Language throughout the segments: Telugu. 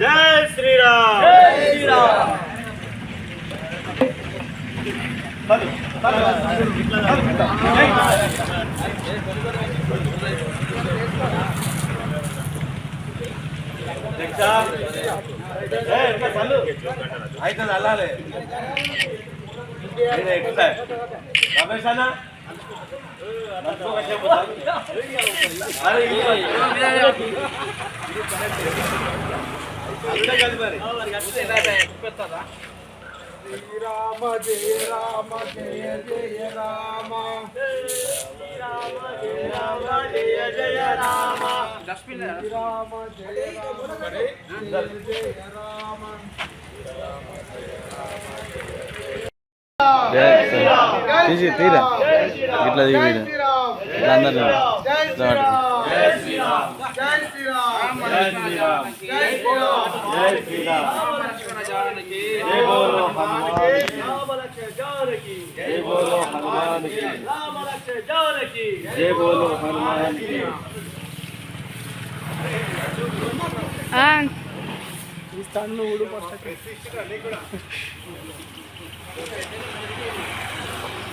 జై శ్రీరామ్! అయితే అల్లాలి రమేష్ అన్న? శ్రీరామ జయ రామ జయ జయ రామ. శ్రీరామ జయ రామ. జయ జయ రామ. తీసి తీరా ఇట్లా జై దిగి శ్రీరామ్ ఇట్లా తీసి తీరా? ఇట్లా దిగిపోయిన ఈ స్థానంలో ఊడు పట్ట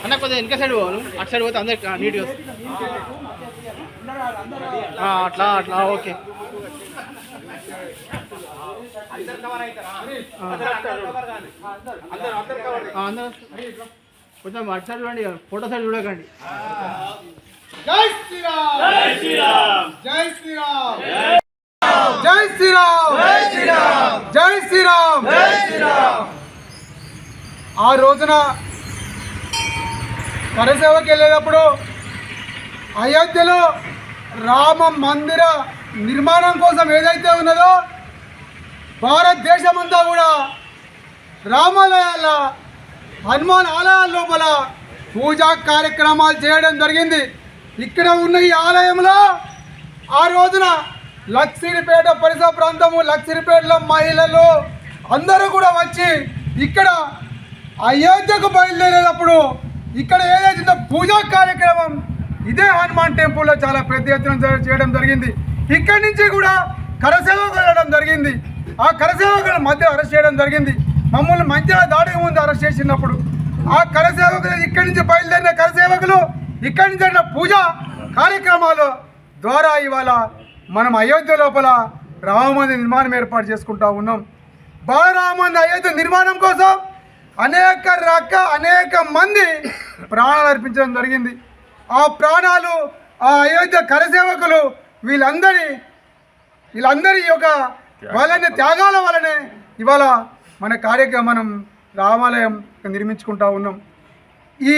అన్న కొద్దిగా వెనక సైడ్ పోను అటు సైడ్ పోతే అందరికి నీట్గా అట్లా అట్లా ఓకే. అందరూ కొంచెం అటు సైడ్ చూడండి ఫోటో సైడ్ చూడకండి. జై శ్రీరామ్! జై శ్రీరామ్! జై శ్రీరామ్! జై శ్రీరామ్! జై శ్రీరామ్! జై శ్రీరామ్! జై శ్రీరామ్! ఆ రోజున కరసేవకి వెళ్ళేటప్పుడు అయోధ్యలో రామ మందిర నిర్మాణం కోసం ఏదైతే ఉన్నదో భారతదేశమంతా కూడా రామాలయాల హనుమాన్ ఆలయాల లోపల పూజా కార్యక్రమాలు చేయడం జరిగింది. ఇక్కడ ఉన్న ఈ ఆలయంలో ఆ రోజున లక్సిరిపేట పరిసర ప్రాంతము లక్సిరిపేటలో మహిళలు అందరూ కూడా వచ్చి ఇక్కడ అయోధ్యకు బయలుదేరేటప్పుడు ఇక్కడ ఏదైతే పూజా కార్యక్రమం. ఇదే హనుమాన్ టెంపుల్లో చాలా పెద్ద ఎత్తున చేయడం జరిగింది. ఇక్కడి నుంచి కూడా కరసేవకు వెళ్ళడం జరిగింది. ఆ కరసేవకుల మధ్య అరెస్ట్ చేయడం జరిగింది. మమ్మల్ని మంచిగా దాడికి ముందు అరెస్ట్ చేసినప్పుడు ఆ కరసేవకులు ఇక్కడి నుంచి బయలుదేరిన కరసేవకులు ఇక్కడి నుంచి జరిగిన పూజ కార్యక్రమాలు ద్వారా ఇవాళ మనం అయోధ్య లోపల రామమందిర నిర్మాణం ఏర్పాటు చేసుకుంటా ఉన్నాం. బాలరామంది అయోధ్య నిర్మాణం కోసం అనేక రక అనేక మంది ప్రాణాలు అర్పించడం జరిగింది. ఆ ప్రాణాలు ఆ అయోధ్య కరసేవకులు వీళ్ళందరి వీళ్ళందరి యొక్క వాళ్ళని త్యాగాల వలనే ఇవాళ మన కార్యక్రమం రామాలయం నిర్మించుకుంటా ఉన్నాం. ఈ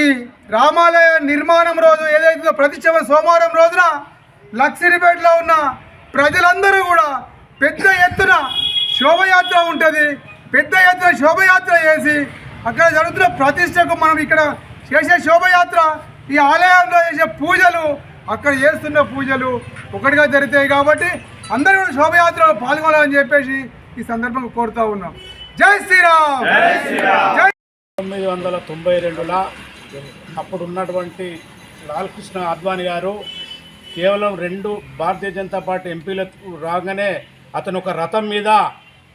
రామాలయ నిర్మాణం రోజు ఏదైతే ప్రతిష్టమ సోమవారం రోజున లక్సిరిపేటలో ఉన్న ప్రజలందరూ కూడా పెద్ద ఎత్తున శోభయాత్ర ఉంటుంది. పెద్ద ఎత్తున శోభయాత్ర చేసి అక్కడ జరుగుతున్న ప్రతిష్టకు మనం ఇక్కడ చేసే శోభయాత్ర ఈ ఆలయంలో చేసే పూజలు అక్కడ చేస్తున్న పూజలు ఒకటిగా జరుగుతాయి కాబట్టి అందరూ కూడా శోభయాత్రలో పాల్గొనాలని చెప్పేసి ఈ సందర్భంగా కోరుతా ఉన్నాం. జై శ్రీరామ్! జై తొమ్మిది వందల తొంభై రెండులో అప్పుడు ఉన్నటువంటి లాల్కృష్ణ అద్వాని గారు కేవలం రెండు భారతీయ జనతా పార్టీ ఎంపీలకు రాగానే అతను ఒక రథం మీద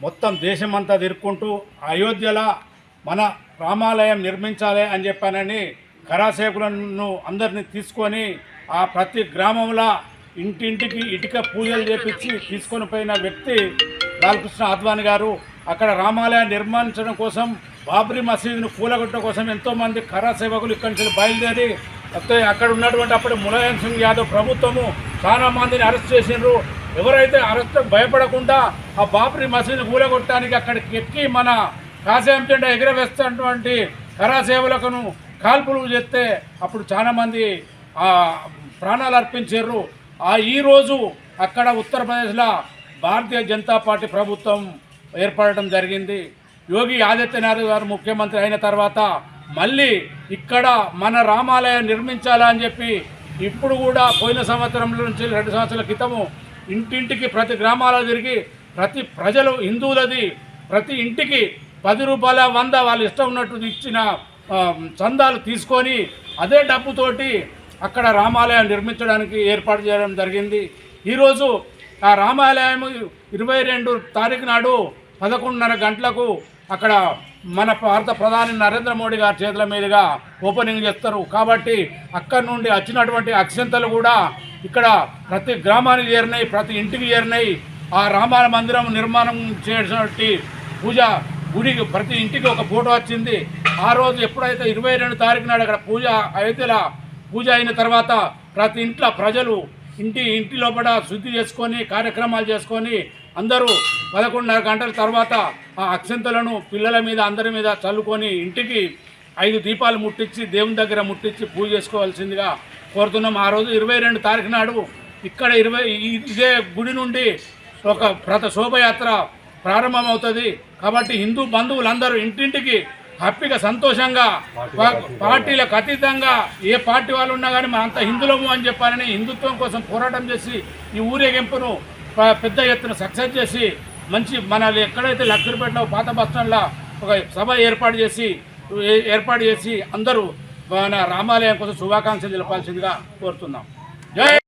మొత్తం దేశమంతా తిరుక్కుంటూ అయోధ్యలో మన రామాలయం నిర్మించాలి అని చెప్పానని కరాసేకులను అందరిని తీసుకొని ఆ ప్రతి గ్రామంలో ఇంటింటికి ఇటుక పూజలు చేపించి తీసుకొని పోయిన వ్యక్తి బాలకృష్ణ అద్వాని గారు. అక్కడ రామాలయం నిర్మించడం కోసం బాబ్రీ మసీదును కూలగొట్టడం కోసం ఎంతోమంది కరా సేవకులు ఇక్కడి నుంచి బయలుదేరి అక్కడ ఉన్నటువంటి అప్పుడు ములాయం సింగ్ యాదవ్ ప్రభుత్వము చాలా మందిని అరెస్ట్ చేసిండ్రు. ఎవరైతే అరెస్ట్ భయపడకుండా ఆ బాబ్రీ మసీదును కూలగొట్టడానికి అక్కడికి ఎక్కి మన కాసేం జెండా ఎగురవేస్తున్నటువంటి కరాసేవలకును కాల్పులు చేస్తే అప్పుడు చాలామంది ప్రాణాలు అర్పించారు. ఆ ఈరోజు అక్కడ ఉత్తరప్రదేశ్లో భారతీయ జనతా పార్టీ ప్రభుత్వం ఏర్పడటం జరిగింది. యోగి ఆదిత్యనాథ్ గారు ముఖ్యమంత్రి అయిన తర్వాత మళ్ళీ ఇక్కడ మన రామాలయం నిర్మించాలని చెప్పి ఇప్పుడు కూడా పోయిన సంవత్సరం నుంచి రెండు సంవత్సరాల క్రితము ఇంటింటికి ప్రతి గ్రామాలలో తిరిగి ప్రతి ప్రజలు హిందువులది ప్రతి ఇంటికి పది రూపాయల వంద వాళ్ళు ఇష్టం ఉన్నట్టు ఇచ్చిన చందాలు తీసుకొని అదే డబ్బుతోటి అక్కడ రామాలయం నిర్మించడానికి ఏర్పాటు చేయడం జరిగింది. ఈరోజు ఆ రామాలయం ఇరవై రెండు తారీఖు నాడు పదకొండున్నర గంటలకు అక్కడ మన భారత ప్రధాని నరేంద్ర మోడీ గారి చేతుల మీదుగా ఓపెనింగ్ చేస్తారు. కాబట్టి అక్కడి నుండి వచ్చినటువంటి అక్షంతలు కూడా ఇక్కడ ప్రతి గ్రామానికి చేరినాయి ప్రతి ఇంటికి చేరినాయి. ఆ రామాల మందిరం నిర్మాణం చేసినటువంటి పూజ గుడికి ప్రతి ఇంటికి ఒక ఫోటో వచ్చింది. ఆ రోజు ఎప్పుడైతే ఇరవై రెండు తారీఖు నాడు అక్కడ పూజ అయోధ్యల పూజ అయిన తర్వాత ప్రతి ఇంట్లో ప్రజలు ఇంటి ఇంటి లోపల శుద్ధి చేసుకొని కార్యక్రమాలు చేసుకొని అందరూ పదకొండున్నర గంటల తర్వాత ఆ అక్షంతలను పిల్లల మీద అందరి మీద చల్లుకొని ఇంటికి ఐదు దీపాలు ముట్టించి దేవుని దగ్గర ముట్టించి పూజ చేసుకోవాల్సిందిగా కోరుతున్నాం. ఆ రోజు ఇరవై రెండు తారీఖు నాడు ఇక్కడ ఇరవై ఇదే గుడి నుండి ఒక ప్రత శోభయాత్ర ప్రారంభమవుతుంది. కాబట్టి హిందూ బంధువులందరూ ఇంటింటికి హ్యాపీగా సంతోషంగా పార్టీలకు అతీతంగా ఏ పార్టీ వాళ్ళు ఉన్నా కానీ మన అంత హిందువులము అని చెప్పాలని హిందుత్వం కోసం పోరాటం చేసి ఈ ఊరేగింపును పెద్ద ఎత్తున సక్సెస్ చేసి మంచి మన ఎక్కడైతే లక్షపేటలో పాత బస్టాండ్లో ఒక సభ ఏర్పాటు చేసి ఏర్పాటు చేసి అందరూ మన రామాలయం కోసం శుభాకాంక్షలు తెలపాల్సిందిగా కోరుతున్నాం. జై